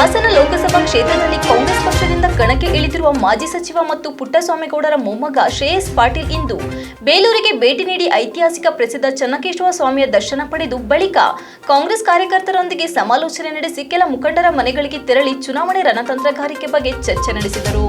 ಹಾಸನ ಲೋಕಸಭಾ ಕ್ಷೇತ್ರದಲ್ಲಿ ಕಾಂಗ್ರೆಸ್ ಪಕ್ಷದಿಂದ ಕಣಕ್ಕೆ ಇಳಿದಿರುವ ಮಾಜಿ ಸಚಿವ ಮತ್ತು ಪುಟ್ಟಸ್ವಾಮಿಗೌಡರ ಮೊಮ್ಮಗ ಶ್ರೇಯಸ್ ಪಾಟೀಲ್ ಇಂದು ಬೇಲೂರಿಗೆ ಭೇಟಿ ನೀಡಿ ಐತಿಹಾಸಿಕ ಪ್ರಸಿದ್ಧ ಚನ್ನಕೇಶವ ಸ್ವಾಮಿಯ ದರ್ಶನ ಪಡೆದು ಬಳಿಕ ಕಾಂಗ್ರೆಸ್ ಕಾರ್ಯಕರ್ತರೊಂದಿಗೆ ಸಮಾಲೋಚನೆ ನಡೆಸಿ ಕೆಲ ಮುಖಂಡರ ಮನೆಗಳಿಗೆ ತೆರಳಿ ಚುನಾವಣೆ ರಣತಂತ್ರಗಾರಿಕೆ ಬಗ್ಗೆ ಚರ್ಚೆ ನಡೆಸಿದರು.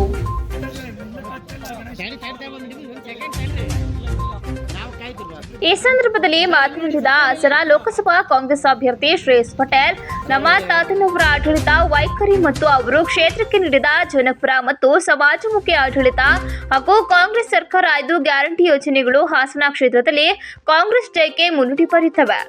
ಈ ಸಂದರ್ಭದಲ್ಲಿ ಮಾತನಾಡಿದ ಹಾಸನ ಲೋಕಸಭಾ ಕಾಂಗ್ರೆಸ್ ಅಭ್ಯರ್ಥಿ ಶ್ರೇಯಸ್ ಪಟೇಲ್, ನಮ್ಮ ತಾತನವರ ಆಡಳಿತ, ವೈಖರಿ ಮತ್ತು ಅವರು ಕ್ಷೇತ್ರಕ್ಕೆ ನೀಡಿದ ಜನಪರ ಮತ್ತು ಸಮಾಜಮುಖಿ ಆಡಳಿತ ಹಾಗೂ ಕಾಂಗ್ರೆಸ್ ಸರ್ಕಾರ ಐದು ಗ್ಯಾರಂಟಿ ಯೋಜನೆಗಳು ಹಾಸನ ಕ್ಷೇತ್ರದಲ್ಲಿ ಕಾಂಗ್ರೆಸ್ ಜಯಕ್ಕೆ ಮುನ್ನುಡಿ ಬರೀತವೆ.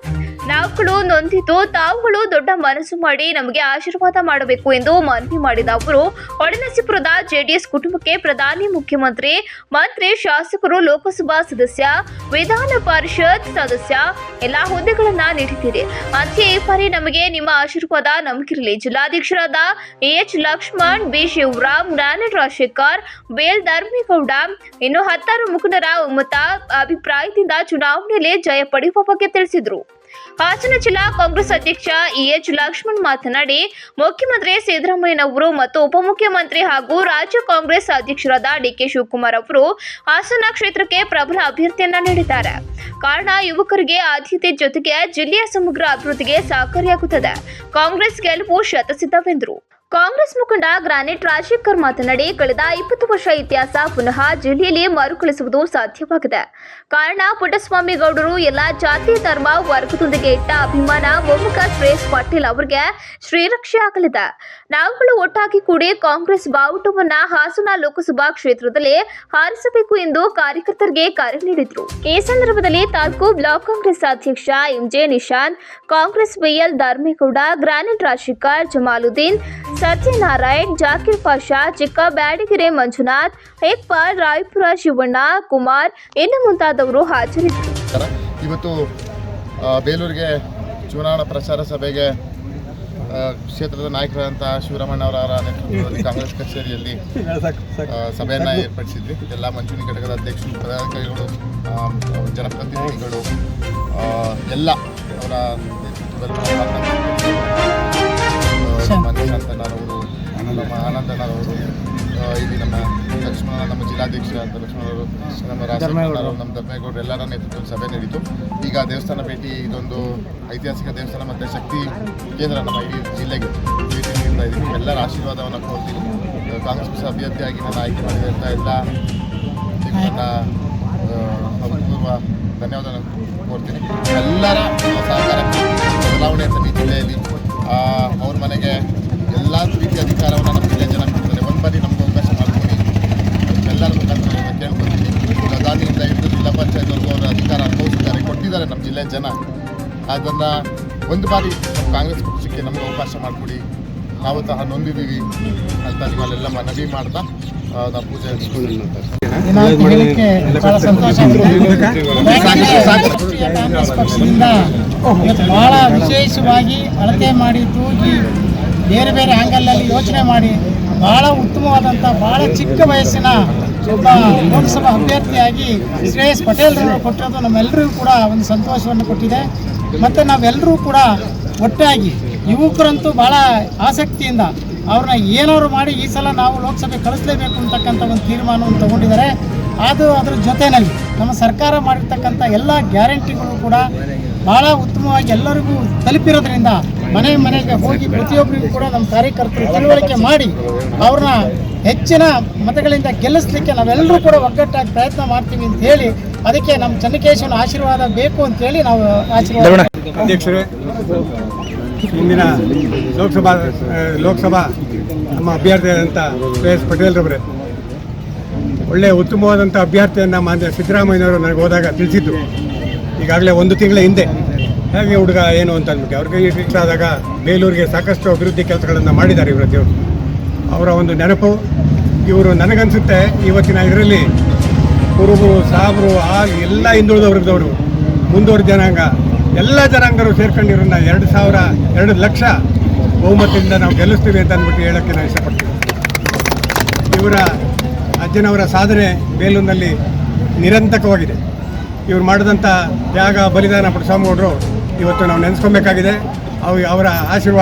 ನಾವುಗಳು ನೊಂದಿದ್ದು, ತಾವುಗಳು ದೊಡ್ಡ ಮನಸ್ಸು ಮಾಡಿ ನಮಗೆ ಆಶೀರ್ವಾದ ಮಾಡಬೇಕು ಎಂದು ಮನವಿ ಮಾಡಿದ ಅವರು, ಹೊಳೆನರಸೀಪುರದ ಜೆಡಿಎಸ್ ಕುಟುಂಬಕ್ಕೆ ಪ್ರಧಾನಿ ಮುಖ್ಯಮಂತ್ರಿ, ಮಂತ್ರಿ, ಶಾಸಕರು, ಲೋಕಸಭಾ ಸದಸ್ಯ, ವಿಧಾನ ಪರಿಷತ್ ಸದಸ್ಯ, ಎಲ್ಲಾ ಹುದ್ದೆಗಳನ್ನ ನೀಡಿದ್ದೀರಿ. ಅಂತೆಯೇ ಈ ಬಾರಿ ನಮಗೆ ನಿಮ್ಮ ಆಶೀರ್ವಾದ ನಮಗಿರಲಿ. ಜಿಲ್ಲಾಧ್ಯಕ್ಷರಾದ ಎಚ್. ಲಕ್ಷ್ಮಣ್, ಬಿ. ಶಿವರಾಮ್, ನಾರಾಯಣ ರಾಜಶೇಖರ್ ಬೇಲ್ ಧರ್ಮೇಗೌಡ, ಇನ್ನು ಹತ್ತಾರು ಮುಖಂಡರ ಒಮ್ಮತ ಅಭಿಪ್ರಾಯದಿಂದ ಚುನಾವಣೆಯಲ್ಲಿ ಜಯ ಪಡೆಯುವ ಬಗ್ಗೆ ತಿಳಿಸಿದರು. ಹಾಸನ ಜಿಲ್ಲಾ ಕಾಂಗ್ರೆಸ್ ಅಧ್ಯಕ್ಷ ಇಎಚ್ ಲಕ್ಷ್ಮಣ್ ಮಾತನಾಡಿ, ಮುಖ್ಯಮಂತ್ರಿ ಸಿದ್ದರಾಮಯ್ಯನವರು ಮತ್ತು ಉಪಮುಖ್ಯಮಂತ್ರಿ ಹಾಗೂ ರಾಜ್ಯ ಕಾಂಗ್ರೆಸ್ ಅಧ್ಯಕ್ಷರಾದ ಡಿಕೆ ಶಿವಕುಮಾರ್ ಅವರು ಹಾಸನ ಕ್ಷೇತ್ರಕ್ಕೆ ಪ್ರಬಲ ಅಭ್ಯರ್ಥಿಯನ್ನ ನೀಡಿದ್ದಾರೆ. ಕಾರಣ, ಯುವಕರಿಗೆ ಆದ್ಯತೆ ಜೊತೆಗೆ ಜಿಲ್ಲೆಯ ಸಮಗ್ರ ಅಭಿವೃದ್ಧಿಗೆ ಸಹಕಾರಿಯಾಗುತ್ತದೆ. ಕಾಂಗ್ರೆಸ್ ಗೆಲುವು ಶತಸಿದ್ಧವೆಂದರು. ಕಾಂಗ್ರೆಸ್ ಮುಖಂಡ ಗ್ರಾನೆಟ್ ರಾಜಶೇಖರ್ ಮಾತನಾಡಿ, ಕಳೆದ ಇಪ್ಪತ್ತು ವರ್ಷ ಇತಿಹಾಸ ಪುನಃ ಜಿಲ್ಲೆಯಲ್ಲಿ ಮರುಕಳಿಸುವುದು ಸಾಧ್ಯವಾಗಿದೆ. ಕಾರಣ ಪುಟ್ಟಸ್ವಾಮಿ ಗೌಡರು ಎಲ್ಲ ಜಾತಿ, ಧರ್ಮ, ವರ್ಗದೊಂದಿಗೆ ಇಟ್ಟ ಅಭಿಮಾನ ಮೊಮ್ಮಗ ಶ್ರೇಯಸ್ ಪಾಟೀಲ್ ಅವರಿಗೆ ಶ್ರೀರಕ್ಷೆ ಆಗಲಿದೆ. ನಾವುಗಳು ಒಟ್ಟಾಗಿ ಕೂಡಿ ಕಾಂಗ್ರೆಸ್ ಬಾವುಟವನ್ನ ಹಾಸನ ಲೋಕಸಭಾ ಕ್ಷೇತ್ರದಲ್ಲಿ ಹಾರಿಸಬೇಕು ಎಂದು ಕಾರ್ಯಕರ್ತರಿಗೆ ಕರೆ ನೀಡಿದರು. ಈ ಸಂದರ್ಭದಲ್ಲಿ ತಾಲೂಕು ಬ್ಲಾಕ್ ಕಾಂಗ್ರೆಸ್ ಅಧ್ಯಕ್ಷ MJ Nishanth, Congress BL Dharmegowda, granite Rajashekar Jamaluddin Satyanarayan, Zakir Pasha, Chikka Byadagere Manjunath ಹೆಕ್ಪಾಲ್ Raipur Shivanna, Kumar ಇನ್ನು ಮುಂತಾದವರು ಹಾಜರಿದ್ದರು. ಇವತ್ತು ಬೇಲೂರಿಗೆ ಚುನಾವಣಾ ಪ್ರಚಾರ ಸಭೆಗೆ ಕ್ಷೇತ್ರದ ನಾಯಕರಾದಂಥ ಶಿವರಾಮಣ್ಣ ಅವರ ನೇತೃತ್ವದಲ್ಲಿ ಕಾಂಗ್ರೆಸ್ ಕಚೇರಿಯಲ್ಲಿ ಸಭೆಯನ್ನು ಏರ್ಪಡಿಸಿದ್ವಿ. ಎಲ್ಲ ಮಂಚೂಣಿ ಘಟಕದ ಅಧ್ಯಕ್ಷರು ಪದಾಧಿಕಾರಿಗಳು ಜನಪ್ರತಿನಿಧಿಗಳು ಎಲ್ಲ ಅವರ ನೇತೃತ್ವದಲ್ಲಿ ಆ, ಇಲ್ಲಿ ನಮ್ಮ ಲಕ್ಷ್ಮಣ ನಮ್ಮ ಜಿಲ್ಲಾಧ್ಯಕ್ಷ ಅಂತ ಲಕ್ಷ್ಮಣರು ನಮ್ಮ ರಾಜಣ್ಣವರು ನಮ್ಮ ಧರ್ಮೇಗೌಡರು ಎಲ್ಲರ ನೇತೃತ್ವದಲ್ಲಿ ಸಭೆ ನಡೀತು ಈಗ ದೇವಸ್ಥಾನ ಭೇಟಿ ಇದೊಂದು ಐತಿಹಾಸಿಕ ದೇವಸ್ಥಾನ ಮತ್ತು ಶಕ್ತಿ ಕೇಂದ್ರ ನಮ್ಮ ಇಡೀ ಜಿಲ್ಲೆಗೆ. ಭೇಟಿ ನೀಡ್ತಾ ಇದ್ದೀವಿ ಎಲ್ಲರ ಆಶೀರ್ವಾದವನ್ನು ಕೋರ್ತೀನಿ ಕಾಂಗ್ರೆಸ್ ಪಕ್ಷ ಅಭ್ಯರ್ಥಿಯಾಗಿ ನಾನು ಆಯ್ಕೆ ಮಾಡಿದಂಥ ಎಲ್ಲ ನಿಮ್ಮನ್ನ ಅಭೂತಪೂರ್ವ ಧನ್ಯವಾದ ಕೋರ್ತೀನಿ. ಎಲ್ಲರ ಸಹಕಾರ ಜಿಲ್ಲೆ ಜನ ಅದನ್ನು ಒಂದು ಬಾರಿ ನಮ್ಮ ಕಾಂಗ್ರೆಸ್ ಪಕ್ಷಕ್ಕೆ ನಮಗೆ ಅವಕಾಶ ಮಾಡಿಕೊಡಿ. ನಾವು ಸಹ ನೊಂದಿದ್ದೀವಿ ಅಂತ ನಿಮ್ಮಲ್ಲೆಲ್ಲ ಮನವಿ ಮಾಡ್ತಾ ನಾವು ಪೂಜೆ ಕಾಂಗ್ರೆಸ್ ಪಕ್ಷದಿಂದ ಬಹಳ ವಿಶೇಷವಾಗಿ ಅಳತೆ ಮಾಡಿ ತೂಗಿ ಬೇರೆ ಬೇರೆ ಆ್ಯಂಗಲಲ್ಲಿ ಯೋಚನೆ ಮಾಡಿ ಬಹಳ ಉತ್ತಮವಾದಂಥ ಬಹಳ ಚಿಕ್ಕ ವಯಸ್ಸಿನ ಒಬ್ಬ ಲೋಕಸಭಾ ಅಭ್ಯರ್ಥಿಯಾಗಿ ಶ್ರೇಯಸ್ ಪಟೇಲ್ ಕೊಟ್ಟಿರೋದು ನಮ್ಮೆಲ್ಲರಿಗೂ ಕೂಡ ಒಂದು ಸಂತೋಷವನ್ನು ಕೊಟ್ಟಿದೆ. ಮತ್ತು ನಾವೆಲ್ಲರೂ ಕೂಡ ಒಟ್ಟಾಗಿ ಯುವಕರಂತೂ ಭಾಳ ಆಸಕ್ತಿಯಿಂದ ಅವ್ರನ್ನ ಏನಾದ್ರು ಮಾಡಿ ಈ ಸಲ ನಾವು ಲೋಕಸಭೆ ಕಳಿಸ್ಲೇಬೇಕು ಅಂತಕ್ಕಂಥ ಒಂದು ತೀರ್ಮಾನವನ್ನು ತಗೊಂಡಿದ್ದಾರೆ. ಅದು ಅದರ ಜೊತೆಯಲ್ಲಿ ನಮ್ಮ ಸರ್ಕಾರ ಮಾಡಿರ್ತಕ್ಕಂಥ ಎಲ್ಲ ಗ್ಯಾರಂಟಿಗಳು ಕೂಡ ಭಾಳ ಉತ್ತಮವಾಗಿ ಎಲ್ಲರಿಗೂ ತಲುಪಿರೋದ್ರಿಂದ ಮನೆ ಮನೆಗೆ ಹೋಗಿ ಪ್ರತಿಯೊಬ್ಬರಿಗೂ ಕೂಡ ನಮ್ಮ ಕಾರ್ಯಕರ್ತರು ತಿಳುವಳಿಕೆ ಮಾಡಿ ಅವ್ರನ್ನ ಹೆಚ್ಚಿನ ಮತಗಳಿಂದ ಗೆಲ್ಲಿಸ್ಲಿಕ್ಕೆ ನಾವೆಲ್ಲರೂ ಕೂಡ ಒಗ್ಗಟ್ಟಾಗಿ ಪ್ರಯತ್ನ ಮಾಡ್ತೀವಿ ಅಂತ ಹೇಳಿ ಅದಕ್ಕೆ ನಮ್ಮ ಚನ್ನಕೇಶವನ ಆಶೀರ್ವಾದ ಬೇಕು ಅಂತ ಹೇಳಿ ನಾವು ಆಶೀರ್ವಾದ ಅಧ್ಯಕ್ಷರೇ ಇಂದಿನ ಲೋಕಸಭಾ ಲೋಕಸಭಾ ನಮ್ಮ ಅಭ್ಯರ್ಥಿಯಾದಂಥ ಶ್ರೇಯಸ್ ಪಟೇಲ್ರವರೇ ಒಳ್ಳೆಯ ಉತ್ತಮವಾದಂಥ ಅಭ್ಯರ್ಥಿಯನ್ನು ಮಾನ್ಯ ಸಿದ್ದರಾಮಯ್ಯನವರು ನನಗೆ ಹೋದಾಗ ತಿಳಿಸಿದ್ದು. ಈಗಾಗಲೇ ಒಂದು ತಿಂಗಳ ಹಿಂದೆ. ಹೇಗೆ ಹುಡುಗ ಏನು ಅಂತ ಅಂದ್ಬಿಟ್ಟು ಅವ್ರಿಗೆ ಆದಾಗ ಬೇಲೂರಿಗೆ ಸಾಕಷ್ಟು ಅಭಿವೃದ್ಧಿ ಕೆಲಸಗಳನ್ನು ಮಾಡಿದ್ದಾರೆ ಇವರ. ದೇವರು ಅವರ ಒಂದು ನೆನಪು. ಇವರು ನನಗನ್ಸುತ್ತೆ, ಇವತ್ತಿನ ಇದರಲ್ಲಿ ಕುರುಬರು, ಸಾಬರು ಆ ಎಲ್ಲ ಹಿಂದುಳಿದ ವರ್ಗದವರು ಮುಂದುವರೆದ ಜನಾಂಗ. ಎಲ್ಲ ಜನಾಂಗರು ಸೇರ್ಕೊಂಡಿರೋನ್ನ ಎರಡು ಸಾವಿರ ಎರಡು ಲಕ್ಷ ಬಹುಮತದಿಂದ ನಾವು ಗೆಲ್ಲಿಸ್ತೀವಿ ಅಂತ ಅಂದ್ಬಿಟ್ಟು ಹೇಳೋಕ್ಕೆ ನಾನು ಇಷ್ಟಪಡ್ತೀನಿ. ಇವರ ಅಜ್ಜನವರ ಸಾಧನೆ ಬೇಲೂರಿನಲ್ಲಿ ನಿರಂತಕವಾಗಿದೆ. ಇವರು ಮಾಡಿದಂಥ ತ್ಯಾಗ, ಬಲಿದಾನ ಪುಟ್ಟಸ್ವಾಮಿಗೌಡರು ಇವತ್ತು ನಾವು ನೆನೆಸ್ಕೊಬೇಕಾಗಿದೆ. ಅವು ಅವರ ಆಶೀರ್ವಾದ